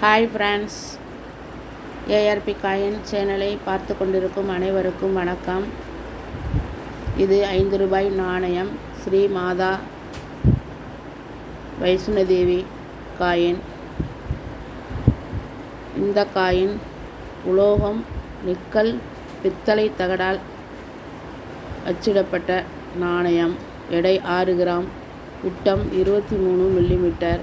Hi friends ARP coin சேனலை பார்த்து கொண்டிருக்கும் அனைவருக்கும் வணக்கம். இது ஐந்து ரூபாய் நாணயம். ஸ்ரீ மாதா வைஷ்ணதேவி காயின். இந்த காயின் உலோகம் நிக்கல் பித்தளை தகடால் அச்சிடப்பட்ட நாணயம். எடை ஆறு கிராம். விட்டம் இருபத்தி மூணு மில்லிமீட்டர்.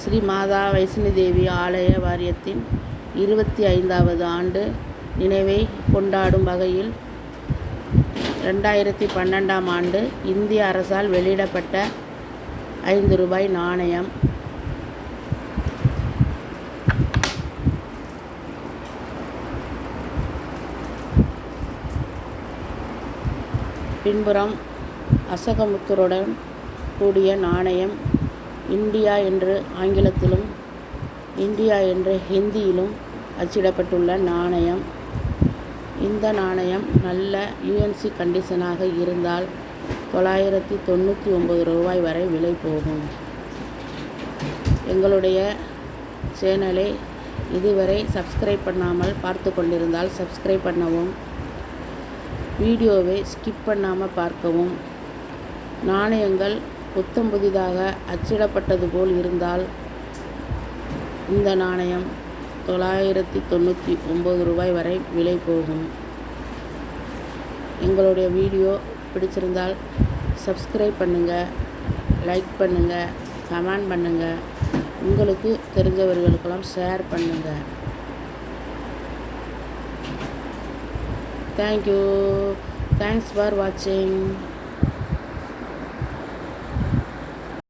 ஸ்ரீ மாதா வைஷ்ணதேவி ஆலய வாரியத்தின் இருபத்தி ஐந்தாவது ஆண்டு நினைவை கொண்டாடும் வகையில் ரெண்டாயிரத்தி பன்னெண்டாம் ஆண்டு இந்திய அரசால் வெளியிடப்பட்ட ஐந்து ரூபாய் நாணயம். பின்புறம் அசோகமுத்தருடன் கூடிய நாணயம். இந்தியா என்று ஆங்கிலத்திலும் இந்தியா என்று ஹிந்தியிலும் அச்சிடப்பட்டுள்ள நாணயம். இந்த நாணயம் நல்ல யூஎன்சி கண்டிஷனாக இருந்தால் தொள்ளாயிரத்தி தொண்ணூற்றி ஒம்பது ரூபாய் வரை விலை போகும். எங்களுடைய சேனலை இதுவரை சப்ஸ்கிரைப் பண்ணாமல் பார்த்து கொண்டிருந்தால் சப்ஸ்கிரைப் பண்ணவும் வீடியோவை ஸ்கிப் பண்ணாமல் பார்க்கவும். நாணயங்கள் புத்தம் புதிதாக அச்சிடப்பட்டது போல் இருந்தால் இந்த நாணயம் தொள்ளாயிரத்தி தொண்ணூற்றி ஒம்பது ரூபாய் வரை விலை போகும். எங்களுடைய வீடியோ பிடிச்சிருந்தால் சப்ஸ்கிரைப் பண்ணுங்கள் லைக் பண்ணுங்கள் கமெண்ட் பண்ணுங்கள் உங்களுக்கு தெரிஞ்சவர்களுக்கெல்லாம் ஷேர் பண்ணுங்கள் தேங்க்யூ தேங்க்ஸ் ஃபார் வாட்சிங்